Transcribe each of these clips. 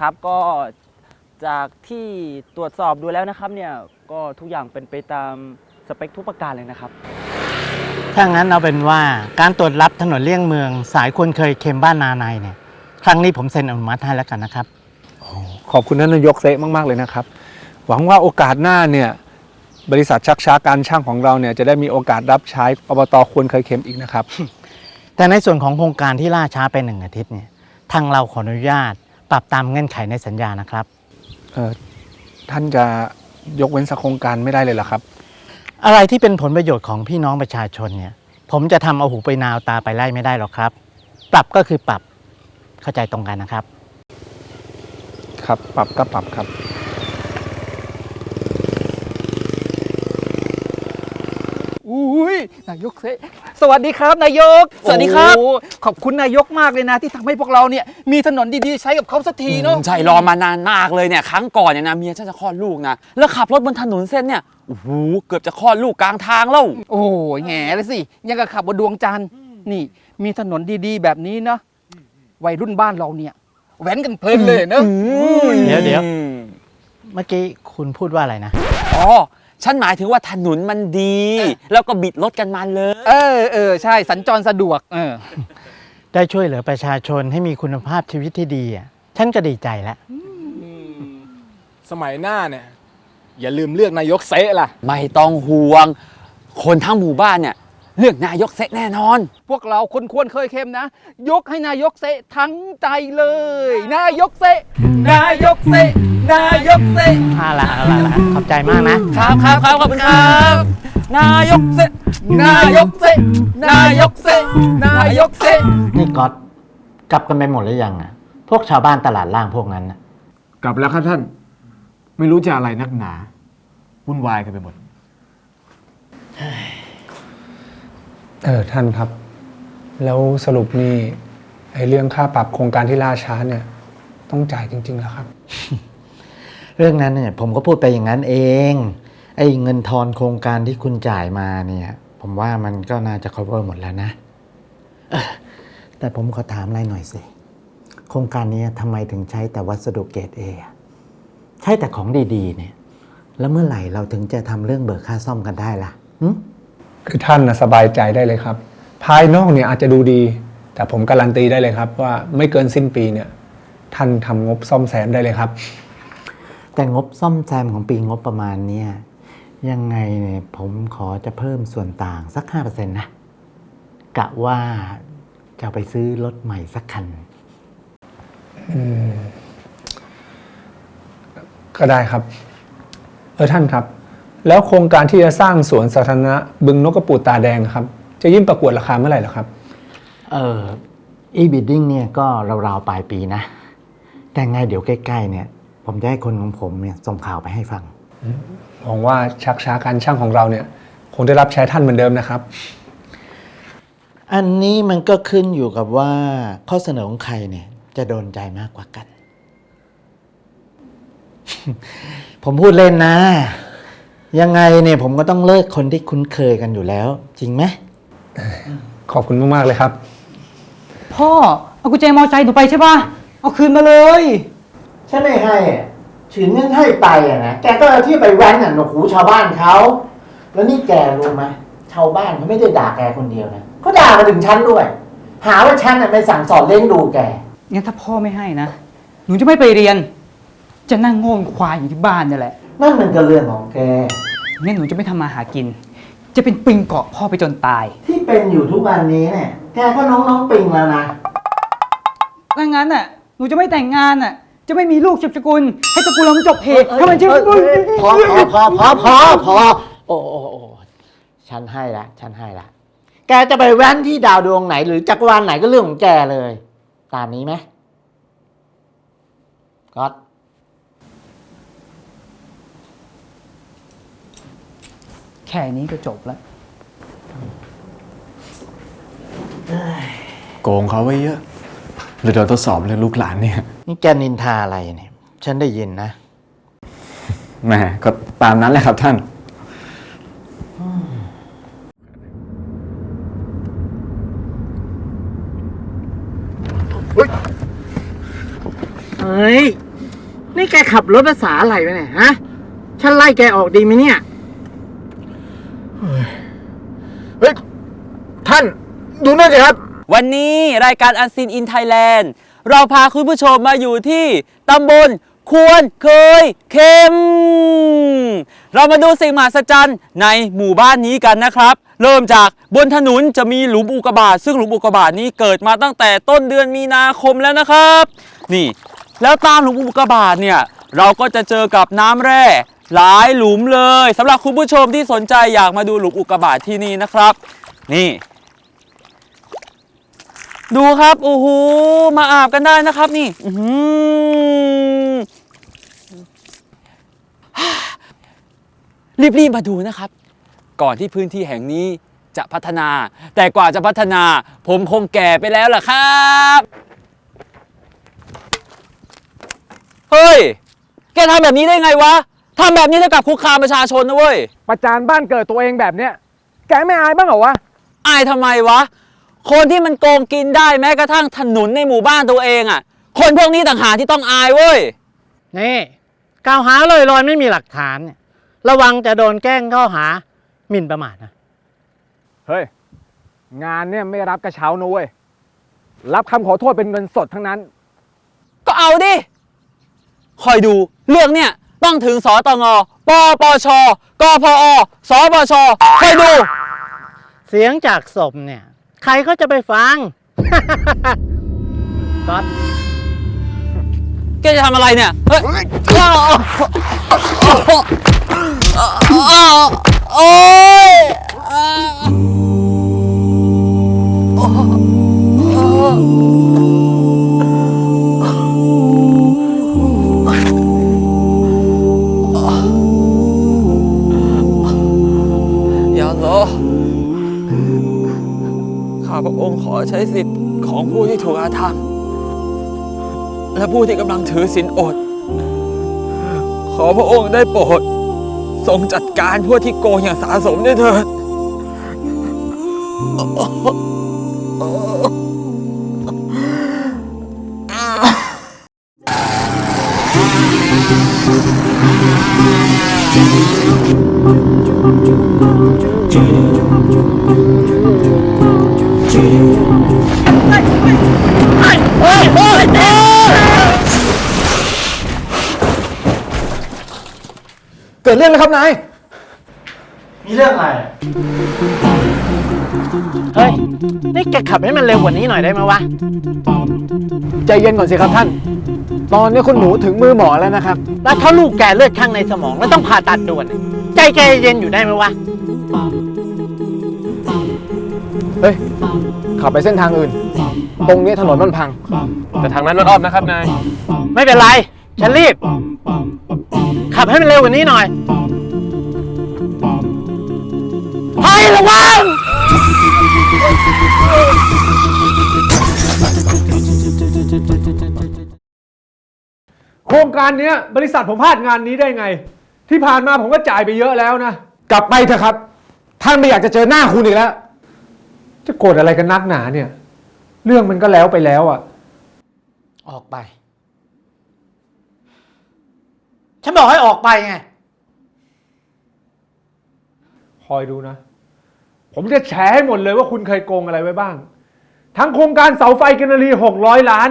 นะครับก็จากที่ตรวจสอบดูแล้วนะครับเนี่ยก็ทุกอย่างเป็นไปตามสเปคทุกประการเลยนะครับ ถ้างั้นเอาเป็นว่าการตรวจรับถนนเลี่ยงเมือง สายควรเคยเค็มบ้านนาในเนี่ยครั้งนี้ผมเซ็นอนุมัติให้แล้วกันนะครับ ขอบคุณท่านนายกเซะมาก ๆ เลยนะครับ หวังว่าโอกาสหน้าเนี่ยบริษัทชักช้าการช่างของเราเนี่ยจะได้มีโอกาสรับใช้อบตควรเคยเข็มอีกนะครับ แต่ในส่วนของโครงการที่ล่าช้าไปหนึ่งอาทิตย์เนี่ยทางเราขออนุญาต ปรับตามเงื่อนไขในสัญญานะครับ เอ่อท่านจะยกเว้นสักโครงการไม่ได้เลยเหรอครับ อะไรที่เป็นผลประโยชน์ของพี่น้องประชาชนเนี่ย ผมจะทำเอาหูไปนาวตาไปไล่ไม่ได้หรอกครับ ปรับก็คือปรับเข้าใจตรงกันนะครับ ครับ ปรับก็ปรับครับ อุ้ยนายกเซ สวัสดีครับนายกสวัสดีครับ โอ้ขอบคุณนายกมากเลยนะ ที่ทำให้พวกเราเนี่ยมีถนนดีๆ ใช้กับเขาสักทีเนาะ ใช่รอมานานมากเลยเนี่ยครั้งก่อนเนี่ยนะเมียฉันจะคลอดลูกนะแล้วขับรถบนถนนเส้นเนี่ยโอ้โหเกือบจะคลอดลูกกลางทางแล้ว โอ้ยแง่เลยสิ ยังกับขับบนดวงจันทร์นี่ มีถนนดีๆ แบบนี้เนาะวัยรุ่นบ้านเราเนี่ยแว้นกันเพลินเลยเนาะเดี๋ยวเดี๋ยว เมื่อกี้คุณพูดว่าอะไรนะ อ๋อ ฉันหมายถึงว่าถนนมันดี แล้วก็บิดรถกันมาเลย เออเออใช่สัญจรสะดวก เออ ได้ช่วยเหลือประชาชนให้มีคุณภาพชีวิตที่ดีอะฉันก็ดีใจแล้ว สมัยหน้าเนี่ย อย่าลืมเลือกนายกเซะล่ะ ไม่ต้องห่วง คนทั้งหมู่บ้านเนี่ย เลือกนายกเซะแน่นอน พวกเราคนควรเคยเข้มนะ ยกให้นายกเซทั้งใจเลย นายกเซนายกเซ นายกเซเอาละเอาละเอาละขอบใจมากนะ ครับครับครับขอบคุณครับ นายกเซะนายกเซนายกเซนายกเซนี่ก๊อตกลับกันไปหมดหรือยังอะ พวกชาวบ้านตลาดล่างพวกนั้นน่ะกลับแล้วครับท่าน ไม่รู้จะอะไรนักหนาวุ่นวายกันไปหมด เออท่านครับ แล้วสรุปนี่ไอ้เรื่องค่าปรับโครงการที่ล่าช้าเนี่ย ต้องจ่ายจริงๆแล้วครับ เรื่องนั้นเนี่ยผมก็พูดไปอย่างนั้นเอง ไอ้เงินทอนโครงการที่คุณจ่ายมาเนี่ย ผมว่ามันก็น่าจะ cover หมดแล้วนะแต่ผมขอถามอะไรหน่อยสิ โครงการนี้ทำไมถึงใช้แต่วัสดุเกรดเอใช้แต่ของดีๆ เนี่ย แล้วเมื่อไหร่เราถึงจะทำเรื่องเบิกค่าซ่อมกันได้ล่ะคือท่านนะสบายใจได้เลยครับ ภายนอกเนี่ยอาจจะดูดี แต่ผมการันตีได้เลยครับ ว่าไม่เกินสิ้นปีเนี่ย ท่านทำงบซ่อมแซมได้เลยครับ แต่งบซ่อมแซมของปีงบประมาณเนี่ยยังไงเนี่ยผมขอจะเพิ่มส่วนต่างสัก 5%นะ กะว่าจะเอาไปซื้อรถใหม่สักคันก็ได้ครับ เออท่านครับ แล้วโครงการที่จะสร้างสวนสาธารณะบึงนกกระปูดตาแดงครับ จะยื่นประกวดราคาเมื่อไหร่เหรอครับ เออ e-bidding เนี่ยก็ราวๆปลายปีนะ แต่ไงเดี๋ยวใกล้ๆเนี่ย ผมจะให้คนของผมเนี่ยส่งข่าวไปให้ฟัง หวังว่าชักช้าการช่างของเราเนี่ย คงได้รับใช้ท่านเหมือนเดิมนะครับ อันนี้มันก็ขึ้นอยู่กับว่าข้อเสนอของใครเนี่ย จะโดนใจมากกว่ากัน ผมพูดเล่นนะ ยังไงเนี่ยผมก็ต้องเลิกคนที่คุ้นเคยกันอยู่แล้ว จริงไหมขอบคุณมากๆเลยครับ พ่อ เอากุญแจมอไซค์หนูไปใช่ป่ะ เอาคืนมาเลย ฉันไม่ให้อะถึงเงินให้ไปอะนะแกก็เอาที่ไปแว้นอะหนวกหูชาวบ้านเขา แล้วนี่แกรู้ไหมชาวบ้านเขาไม่ได้ด่าแกคนเดียวนะเขาด่ามาถึงฉันด้วย หาว่าฉันน่ะไม่สั่งสอนเลี้ยงดูแก งั้นถ้าพ่อไม่ให้นะ หนูจะไม่ไปเรียน จะนั่งโง่งควายอยู่ที่บ้านเนี่ยแหละ นั่นมันก็เรื่องของแก งั้นหนูจะไม่ทำมาหากิน จะเป็นปิงเกาะพ่อไปจนตาย ที่เป็นอยู่ทุกวันนี้เนี่ย แกก็น้องน้องๆปิงแล้วนะถ้างั้นน่ะ หนูจะไม่แต่งงานน่ะ จะไม่มีลูกสืบสกุล ให้ตระกูลเรามันจบเหตุทำไมจะพอพอพอพอพอพอโอ้โอ้โอ้ฉันให้ละฉันให้ละแกจะไปแว้นที่ดาวดวงไหน หรือจักรวาลไหนก็เรื่องของแกเลย ตามนี้ไหมก๊อตแค่นี้ก็จบแล้วโกงเขาไว้เยอะหรือโดนทดสอบเรื่องลูกหลานเนี่ย นี่แกนินทาอะไรเนี่ย ฉันได้ยินนะแหมก็ตามนั้นแหละครับท่าน เฮ้ยขับรถภาษาอะไรไปเนี่ยฮะ ฉันไล่แกออกดีไหมเนี่ย เฮ้ย ท่าน ดูนั่นสิครับ วันนี้รายการอันซีนอินไทยแลนด์ เราพาคุณผู้ชมมาอยู่ที่ตำบลควรเคยเข้มเรามาดูสิ่งมหัศจรรย์ในหมู่บ้านนี้กันนะครับ เริ่มจากบนถนนจะมีหลุมอุกกาบาตซึ่งหลุมอุกกาบาตนี้เกิดมาตั้งแต่ต้นเดือนมีนาคมแล้วนะครับ นี่ แล้วตามหลุมอุกกาบาตเนี่ยเราก็จะเจอกับน้ำแร่หลายหลุมเลยสำหรับคุณผู้ชมที่สนใจอยากมาดูหลุมอุกกาบาตที่นี่นะครับ นี่ ดูครับ โอ้โห มาอาบกันได้นะครับนี่อื้อหือรีบๆมาดูนะครับ ก่อนที่พื้นที่แห่งนี้จะพัฒนา แต่กว่าจะพัฒนา ผมคงแก่ไปแล้วล่ะครับเฮ้ย แกทำแบบนี้ได้ไงวะทำแบบนี้เท่ากับคุกคามประชาชนนะเว้ย ประจานบ้านเกิดตัวเองแบบเนี้ย แกไม่อายบ้างเหรอวะ อายทำไมวะ คนที่มันโกงกินได้แม้กระทั่งถนนในหมู่บ้านตัวเองอะ่ะ คนพวกนี้ต่างหากที่ต้องอายเว้ย นี่กล่าวหาลอยลอยๆไม่มีหลักฐานเนี่ยระวังจะโดนแกล้งข้อหาหมิ่นประมาทนะ เฮ้ย งานเนี่ยไม่รับกระเช้านะเว้ย รับคำขอโทษเป็นเงินสดทั้งนั้น ก็เอาดิ คอยดูเรื่องเนี่ยต้องถึงสตงปปชกพอสปชคอยดู เสียงจากศพเนี่ย ใครก็จะไปฟัง ก๊อตแกจะทำอะไรเนี่ย เฮ้ยโอ้ยอย่า ธรรม และผู้ที่กำลังถือศีลอด ขอพระองค์ได้โปรดทรงจัดการพวกที่โกงอย่างสาสมด้วยเถิด เกิดเรื่องแล้วครับนาย มีเรื่องอะไร เฮ้ย นี่แกขับให้มันเร็วกว่านี้หน่อยได้ไหมวะ ใจเย็นก่อนสิครับท่าน ตอนนี้คุณหนูถึงมือหมอแล้วนะครับ แล้วถ้าลูกแกเลือดข้างในสมองแล้วต้องผ่าตัดด่วนใจแกเย็นอยู่ได้ไหมวะ เฮ้ย ขับไปเส้นทางอื่น ตรงนี้ถนนมันพัง แต่ทางนั้นมันอ้อมนะครับนาย ไม่เป็นไร ฉันรีบ ขับให้มันเร็วกว่านี้หน่อยเฮ้ยระวังโครงการเนี้ยบริษัทผมพลาดงานนี้ได้ไง ที่ผ่านมาผมก็จ่ายไปเยอะแล้วนะ กลับไปเถอะครับ ท่านไม่อยากจะเจอหน้าคุณอีกแล้ว จะโกรธอะไรกันนักหนาเนี่ย เรื่องมันก็แล้วไปแล้วอะ ออกไป ฉันบอกให้ออกไปไง คอยดูนะ ผมจะแฉให้หมดเลยว่าคุณเคยโกงอะไรไว้บ้าง ทั้งโครงการเสาไฟกินรีหกร้อยล้าน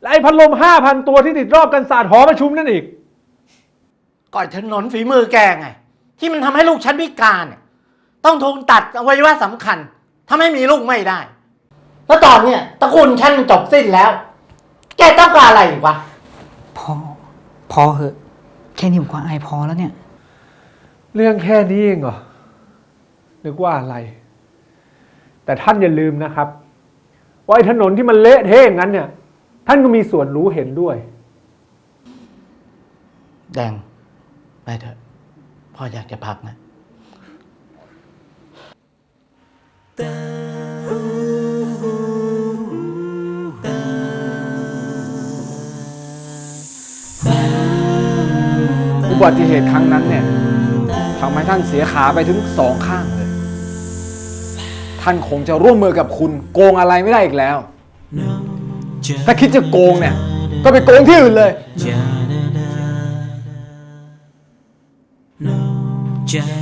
และไอ้พัดลมห้าพันตัวที่ติดรอบกันศาสตร์หอประชุมนั่นอีก ก่อยถนนฝีมือแกไง ที่มันทำให้ลูกฉันพิการเนี่ยต้องถูกตัดอวัยวะสำคัญ ทำให้มีลูกไม่ได้ แล้วตอนเนี้ยตระกูลฉันจบสิ้นแล้ว แกต้องการอะไรอีกวะ พอ พอเหอะ แค่นี้ผมก็อายพอแล้วเนี่ย เรื่องแค่นี้เองเหรอ นึกว่าอะไร แต่ท่านอย่าลืมนะครับ ว่าไอ้ถนนที่มันเละเทะอย่างนั้นเนี่ย ท่านก็มีส่วนรู้เห็นด้วย แดง ไปเถอะ พ่ออยากจะพักนะ อุบัติเหตุครั้งนั้นเนี่ยทำให้ท่านเสียขาไปถึงสองข้างเลย ท่านคงจะร่วมมือกับคุณโกงอะไรไม่ได้อีกแล้ว ถ้าคิดจะโกงเนี่ย ก็ไปโกงที่อื่นเลย Yeah.